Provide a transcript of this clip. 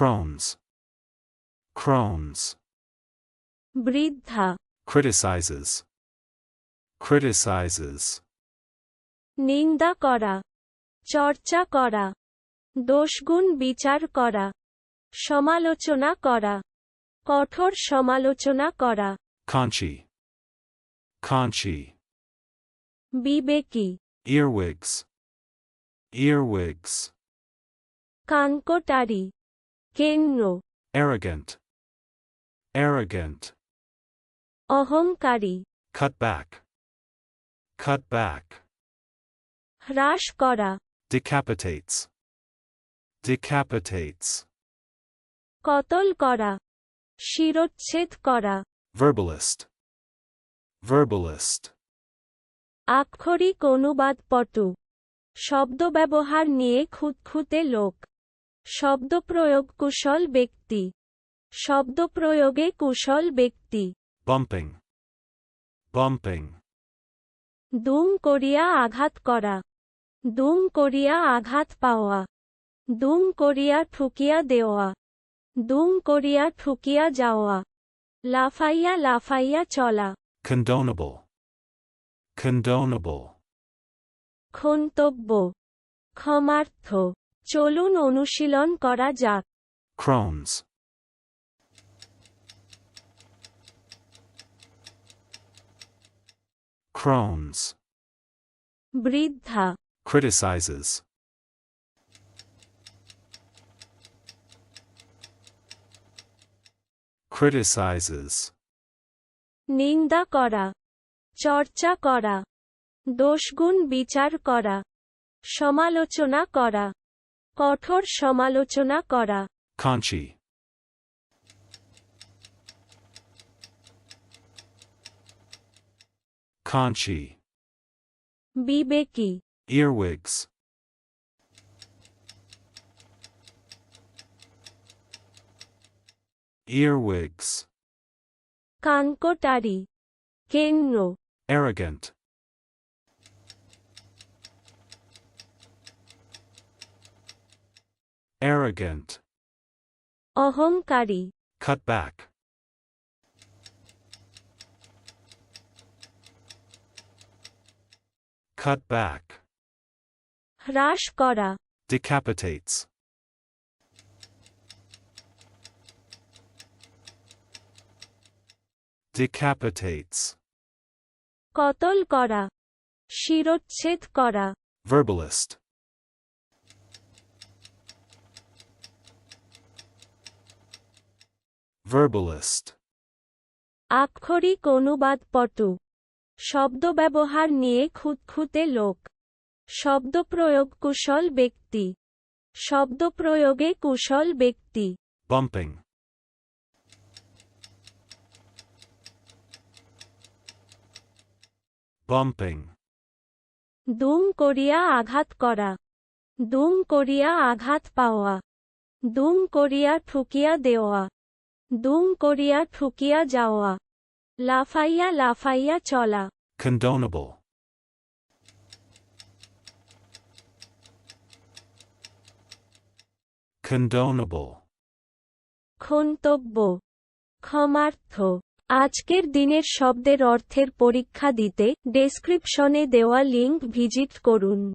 Crones. Crones. বৃদ্ধা Criticizes. Criticizes. নিন্দা করা চর্চা করা দোষগুণ বিচার করা সমালোচনা করা কঠোর সমালোচনা করা Conchi. Conchi. বিবেকী Earwigs. Earwigs. কাঙ্কটারি কেন্দ্র Arrogant. Arrogant. অহংকারী Cut back. Cut back. হ্রাস করা Decapitates. Decapitates. কতল করা শিরোচ্ছেদ করা Verbalist. Verbalist. আক্ষরিক অনুবাদপটু শব্দ ব্যবহার নিয়ে খুঁতখুঁতে লোক শব্দপ্রয়োগ কুশল ব্যক্তি। শব্দপ্রয়োগে কুশল ব্যক্তি। Bumping. Bumping. দুম করিয়া আঘাত করা। দুম করিয়া আঘাত পাওয়া। দুম করিয়া ঠুকিয়া দেওয়া। দুম করিয়া ঠুকিয়া যাওয়া। লাফাইয়া লাফাইয়া চলা। Condonable. Condonable. ক্ষন্তব্য। ক্ষমার্থ। চলুন অনুশীলন করা যাক Crones. Crones. বৃদ্ধা Criticizes. Criticizes. নিন্দা করা চর্চা করা দোষগুণ বিচার করা সমালোচনা করা কঠোর সমালোচনা করা। খাঁচি খাঁচি বিবেকি। ইয়ারউইগস ইয়ারউইগস কানকোটারি কেন্দ্র। এরাগেন্ট Arrogant. অহংকারী Cut back. Cut back. হ্রাস করা Decapitates. Decapitates. কতল করা শিরোচ্ছেদ করা Verbalist. Verbalist. আক্ষরিক অনুবাদপটু। শব্দ ব্যবহার নিয়ে খুঁতখুঁতে লোক। শব্দপ্রয়োগ কুশল ব্যক্তি। শব্দপ্রয়োগে কুশল ব্যক্তি। Bumping. Bumping. দুম করিয়া আঘাত করা। দুম করিয়া আঘাত পাওয়া। দুম করিয়া ঠুকিয়া দেওয়া। দুম করিয়া ঠুকিয়া যাওয়া। লাফাইয়া লাফাইয়া চলা। Condonable. Condonable. ক্ষন্তব্য ক্ষমার্থ। আজকের দিনের শব্দের অর্থের পরীক্ষা দিতে ডেসক্রিপশনে দেওয়া লিঙ্ক ভিজিট করুন।